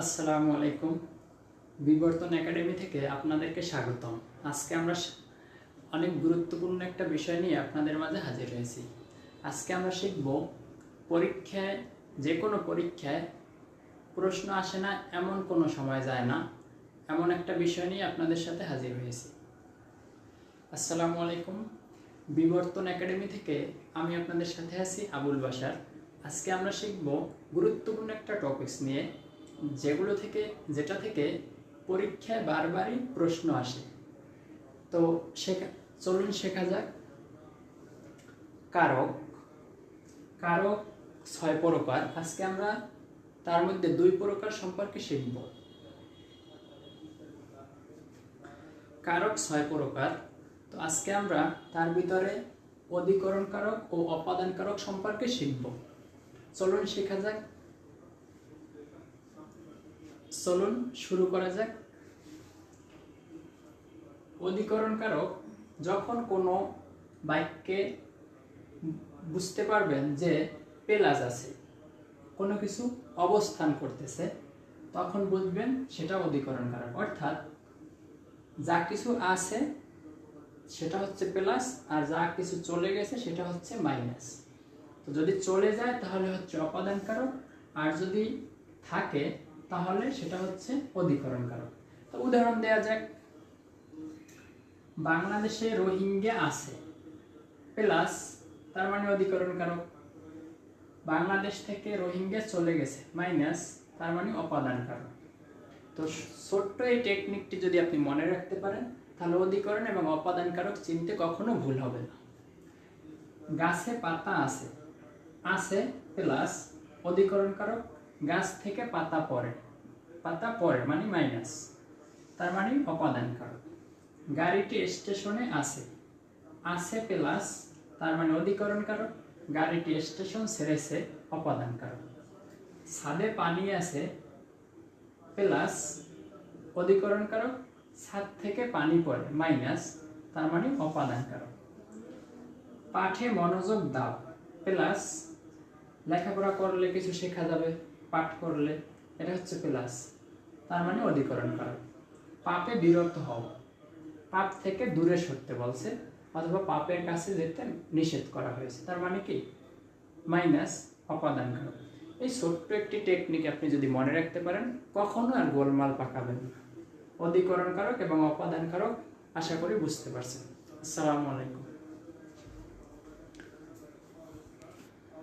আসসালামু আলাইকুম। বিবর্তন একাডেমি থেকে আপনাদেরকে স্বাগতম। আজকে আমরা অনেক গুরুত্বপূর্ণ একটা বিষয় নিয়ে আপনাদের মাঝে হাজির হয়েছি। আজকে আমরা শিখব পরীক্ষায় যে কোনো পরীক্ষায় প্রশ্ন আসে না, এমন কোনো সময় যায় না, এমন একটা বিষয় নিয়ে আপনাদের সাথে হাজির হয়েছি। আসসালামু আলাইকুম। বিবর্তন একাডেমি থেকে আমি আপনাদের সাথে আছি আবুল বাসার আজকে আমরা শিখব গুরুত্বপূর্ণ একটা টপিকস নিয়ে যেগুলো থেকে, যেটা থেকে পরীক্ষায় বারবারই প্রশ্ন আসে। তো শেখা, চলুন শেখা যাক। কারক কারক ছয় প্রকার। আজকে আমরা তার মধ্যে দুই প্রকার সম্পর্কে শিখব। কারক ছয় প্রকার। তো আজকে আমরা তার ভিতরে অধিকরণ কারক ও অপাদান কারক সম্পর্কে শিখব। চলুন শেখা যাক। চলুন শুরু করা যাক। অধিকরণ কারক যখন কোনো বাক্যে বুঝতে পারবেন যে পেলাজ আছে, কোনো কিছু অবস্থান করতেছে, তখন বুঝবেন সেটা অধিকরণ কারক অর্থাৎ যা কিছু আছে সেটা হচ্ছে প্লাস আর যা কিছু চলে গেছে সেটা হচ্ছে মাইনাস। তো যদি চলে যায় তাহলে হচ্ছে অপাদান কারক আর যদি থাকে তাহলে সেটা হচ্ছে অধিকরণ কারক তো উদাহরণ দেওয়া যাক। বাংলাদেশে রোহিঙ্গা আছে, প্লাস তার মানে অধিকরণ কারক বাংলাদেশ থেকে রোহিঙ্গা চলে গেছে, মাইনাস তার মানে অপাদান কারক তো ছোট্ট এই টেকনিকটি যদি আপনি মনে রাখতে পারেন, তাহলে অধিকরণ এবং অপাদান কারক চিনতে কখনো ভুল হবে না। গাছে পাতা আছে আছে, প্লাস অধিকরণ কারক গাছ থেকে পাতা পরে পাতা পরে মানে মাইনাস তার মানে অপাদান কারক গাড়িটি স্টেশনে আছে আছে প্লাস তার মানে অধিকরণ কারক গাড়িটি স্টেশন ছেড়েছে অপাদান কারক ছাদে পানি আছে প্লাস অধিকরণ কারক ছাদ থেকে পানি পড়ে মাইনাস তার মানে অপাদান কারক পাঠে মনোযোগ দাও প্লাস লেখাপড়া করলে কিছু শেখা যাবে। পাঠ করলে, এটা হচ্ছে প্লাস তার মানে অধিকরণ কারক পাপে বিরত হও। পাপ থেকে দূরে সরতে বলছে, অথবা পাপের কাছে যেতে নিষেধ করা হয়েছে। তার মানে কি? মাইনাস অপাদান কারক এই ছোট্ট একটি টেকনিক আপনি যদি মনে রাখতে পারেন, কখনো আর গোলমাল পাকাবেন না। অধিকরণ কারক এবং অপাদান কারক আশা করি বুঝতে পারছেন। আসসালামু আলাইকুম।